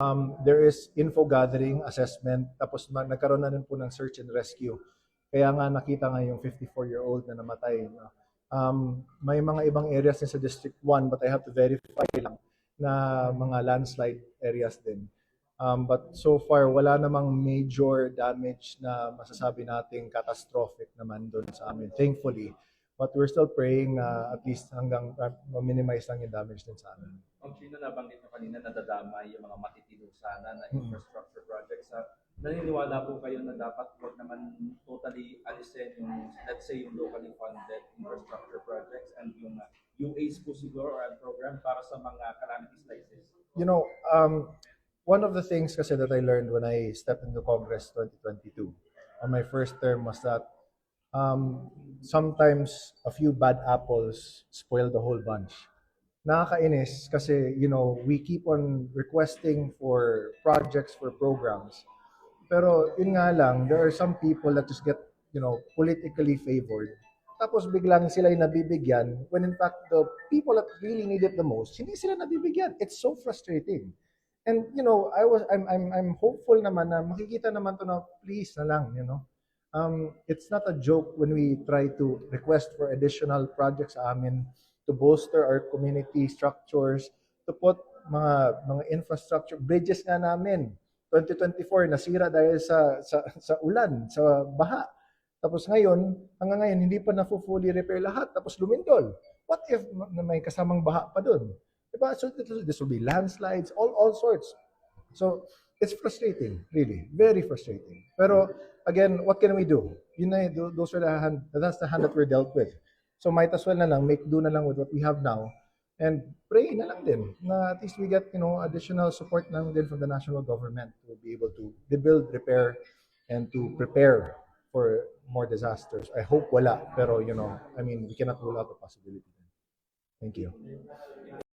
Um, there is info gathering, assessment, tapos ma- nagkaroon na rin po ng search and rescue. Kaya nga nakita nga yung 54-year-old na namatay. No? Um, may mga ibang areas din sa District 1 but I have to verify lang na mga landslide areas din. Um, but so far, wala namang major damage na masasabi nating catastrophic naman doon sa amin, thankfully. But we're still praying na at least hanggang uh, ma-minimize lang yung damage din sa amin. Ang Chino nabanggit nyo kanina nadadamay yung mga matitino sana na Mm. infrastructure projects. Ha? Naniniwala po kayo na dapat huwag naman totally alisin yung, let's say, yung locally funded infrastructure projects and yung uh, UAs po siguro or program para sa mga calamities like this. you know, um, one of the things kasi that I learned when I stepped into Congress 2022 on my first term was that um, sometimes a few bad apples spoil the whole bunch. Nakakainis kasi, you know, we keep on requesting for projects, for programs. Pero yun nga lang, there are some people that just get, you know, politically favored. Tapos biglang sila yung nabibigyan when in fact the people that really need it the most, hindi sila nabibigyan. It's so frustrating. And you know, I was I'm I'm I'm hopeful naman na makikita naman to na please na lang, you know. Um, it's not a joke when we try to request for additional projects sa amin to bolster our community structures, to put mga mga infrastructure bridges nga namin. 2024 nasira dahil sa sa sa ulan, sa baha. Tapos ngayon, hanggang ngayon hindi pa na fully repair lahat tapos lumindol. What if may kasamang baha pa doon? Diba? So this will- be landslides, all all sorts. So it's frustrating, really, very frustrating. Pero again, what can we do? Yun na, tho- those are the hand, that's the hand that we're dealt with. So might as well na lang make do na lang with what we have now and pray na lang din na at least we get you know additional support lang din from the national government to be able to rebuild, repair, and to prepare for more disasters. I hope wala, pero you know, I mean, we cannot rule out the possibility. Thank you.